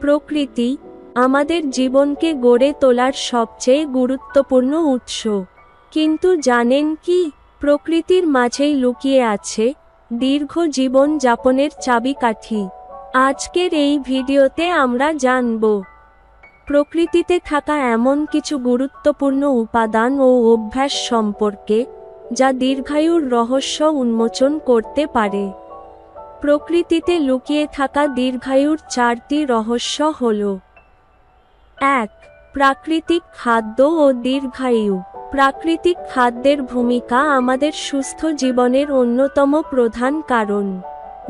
প্রকৃতি আমাদের জীবনকে গড়ে তোলার সবচেয়ে গুরুত্বপূর্ণ উৎস। কিন্তু জানেন কি, প্রকৃতির মাঝেই লুকিয়ে আছে দীর্ঘ জীবন যাপনের চাবিকাঠি। আজকের এই ভিডিওতে আমরা জানব, প্রকৃতিতে থাকা এমন কিছু গুরুত্বপূর্ণ উপাদান ও অভ্যাস সম্পর্কে, যা দীর্ঘায়ুর রহস্য উন্মোচন করতে পারে। প্রকৃতিতে লুকিয়ে থাকা দীর্ঘায়ুর চারটি রহস্য হল এক, প্রাকৃতিক খাদ্য ও দীর্ঘায়ু। প্রাকৃতিক খাদ্যের ভূমিকা আমাদের সুস্থ জীবনের অন্যতম প্রধান কারণ।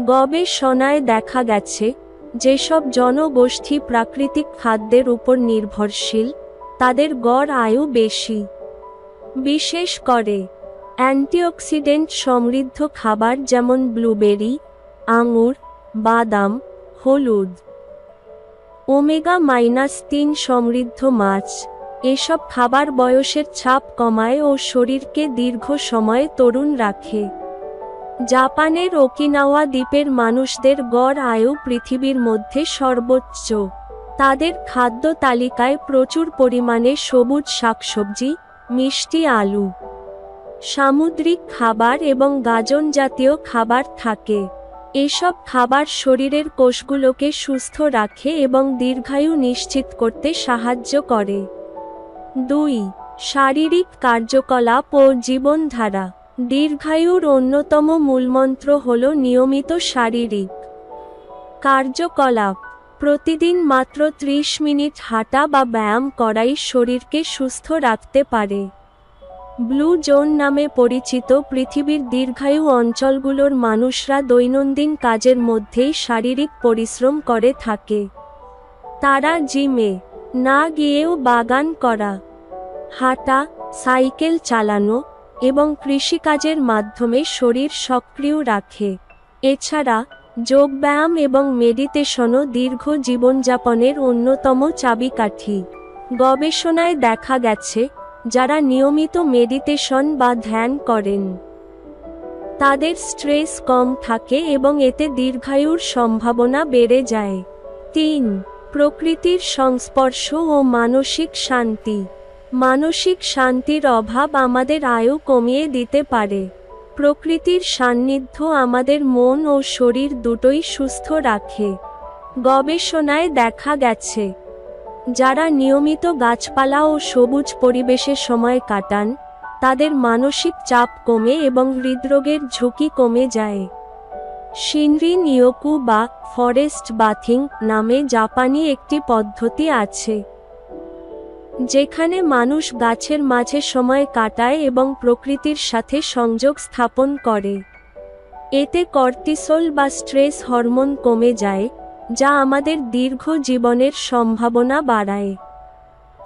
গবেষণায় দেখা গেছে, যেসব জনগোষ্ঠী প্রাকৃতিক খাদ্যের উপর নির্ভরশীল, তাদের গড় আয়ু বেশি। বিশেষ করে, অ্যান্টিঅক্সিডেন্ট সমৃদ্ধ খাবার যেমন ব্লুবেরি আঙুর, বাদাম, হলুদ। ওমেগা মাইনাস তিন সমৃদ্ধ মাছ। এসব খাবার বয়সের ছাপ কমায় ও শরীরকে দীর্ঘ সময় তরুণ রাখে। জাপানের ওকিনাওয়া দ্বীপের মানুষদের গড় আয়ু পৃথিবীর মধ্যে সর্বোচ্চ। তাদের খাদ্য তালিকায় প্রচুর পরিমাণে সবুজ শাকসবজি, মিষ্টি আলু, সামুদ্রিক খাবার এবং গাজন জাতীয় খাবার থাকে। এসব খাবার শরীরের কোষগুলোকে সুস্থ রাখে এবং দীর্ঘায়ু নিশ্চিত করতে সাহায্য করে। দুই, শারীরিক কার্যকলাপ ও জীবনধারা। দীর্ঘায়ুর অন্যতম মূলমন্ত্র হল নিয়মিত শারীরিক কার্যকলাপ। প্রতিদিন মাত্র ত্রিশ মিনিট হাঁটা বা ব্যায়াম করাই শরীরকে সুস্থ রাখতে পারে। ব্লু জোন নামে পরিচিত পৃথিবীর দীর্ঘায়ু অঞ্চলগুলোর মানুষরা দৈনন্দিন কাজের মধ্যেই শারীরিক পরিশ্রম করে থাকে। তারা জিমে না গিয়েও বাগান করা, হাঁটা, সাইকেল চালানো এবং কৃষিকাজের মাধ্যমে শরীর সক্রিয় রাখে। এছাড়া যোগব্যায়াম এবং মেডিটেশনও দীর্ঘ জীবনযাপনের অন্যতম চাবিকাঠি। গবেষণায় দেখা গেছে যারা নিয়মিত মেডিটেশন বা ধ্যান করেন। তাদের স্ট্রেস কম থাকে এবং এতে দীর্ঘায়ুর সম্ভাবনা বেড়ে যায়। তিন, প্রকৃতির সংস্পর্শ ও মানসিক শান্তি। মানসিক শান্তির অভাব আমাদের আয়ু কমিয়ে দিতে পারে। প্রকৃতির সান্নিধ্য আমাদের মন ও শরীর দুটোই সুস্থ রাখে। গবেষণায় দেখা গেছে যারা নিয়মিত গাছপালা ও সবুজ পরিবেশে সময় কাটান, তাদের মানসিক চাপ কমে এবং হৃদরোগের ঝুঁকি কমে যায়। শিনরিন ইয়োকু বা ফরেস্ট বাথিং নামে জাপানি একটি পদ্ধতি আছে, যেখানে মানুষ গাছের মাঝে সময় কাটায় এবং প্রকৃতির সাথে সংযোগ স্থাপন করে। এতে কর্টিসল বা স্ট্রেস হরমোন কমে যায় যা আমাদের দীর্ঘ জীবনের সম্ভাবনা বাড়ায়।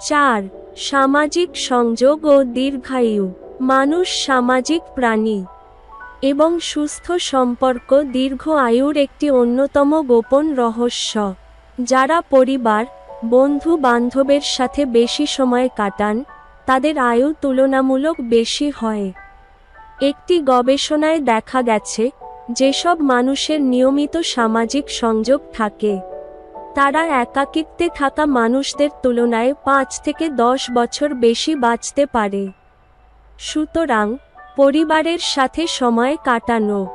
চার, সামাজিক সংযোগ ও দীর্ঘায়ু। মানুষ সামাজিক প্রাণী এবং সুস্থ সম্পর্ক দীর্ঘ আয়ুর একটি অন্যতম গোপন রহস্য, যারা পরিবার, বন্ধু বান্ধবের সাথে বেশি সময় কাটান, তাদের আয়ু তুলনামূলক বেশি হয়। একটি গবেষণায় দেখা গেছে যেসব মানুষের নিয়মিত সামাজিক সংযোগ থাকে, তারা একাকিত্বে থাকা মানুষদের তুলনায় পাঁচ থেকে দশ বছর বেশি বাঁচতে পারে। সুতরাং, পরিবারের সাথে সময় কাটানো,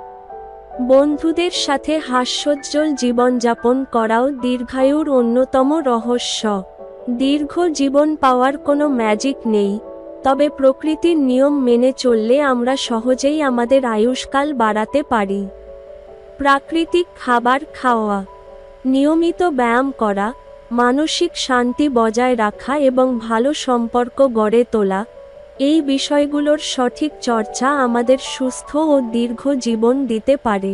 বন্ধুদের সাথে হাস্যোজ্জ্বল জীবনযাপন করাও দীর্ঘায়ুর অন্যতম রহস্য। দীর্ঘ জীবন পাওয়ার কোনো ম্যাজিক নেই। তবে প্রকৃতির নিয়ম মেনে চললে আমরা সহজেই আমাদের আয়ুষ্কাল বাড়াতে পারি। প্রাকৃতিক খাবার খাওয়া, নিয়মিত ব্যায়াম করা, মানসিক শান্তি বজায় রাখা এবং ভালো সম্পর্ক গড়ে তোলা, এই বিষয়গুলোর সঠিক চর্চা আমাদের সুস্থ ও দীর্ঘ জীবন দিতে পারে।